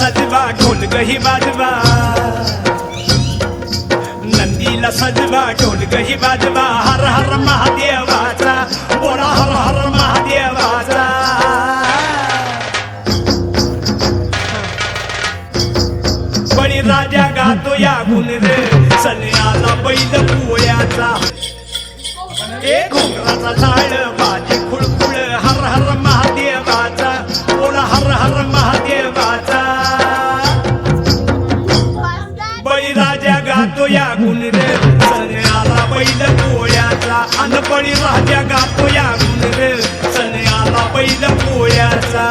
ढोल गही वाजवा नंदीला सजवा ढोल गही वाजवा हर हर महादेवाचा बोला हर हर महादेवाचा। बळी राजा गातो या गुण रे, सन्याला बैल पोळ्याचा एक घोंगराचा झाड राजा गातो या गुण रे सन्याला बैल पोळ्याचा. अन बळी राजा गातो या गुण रे सन्याला बैल पोळ्याचा.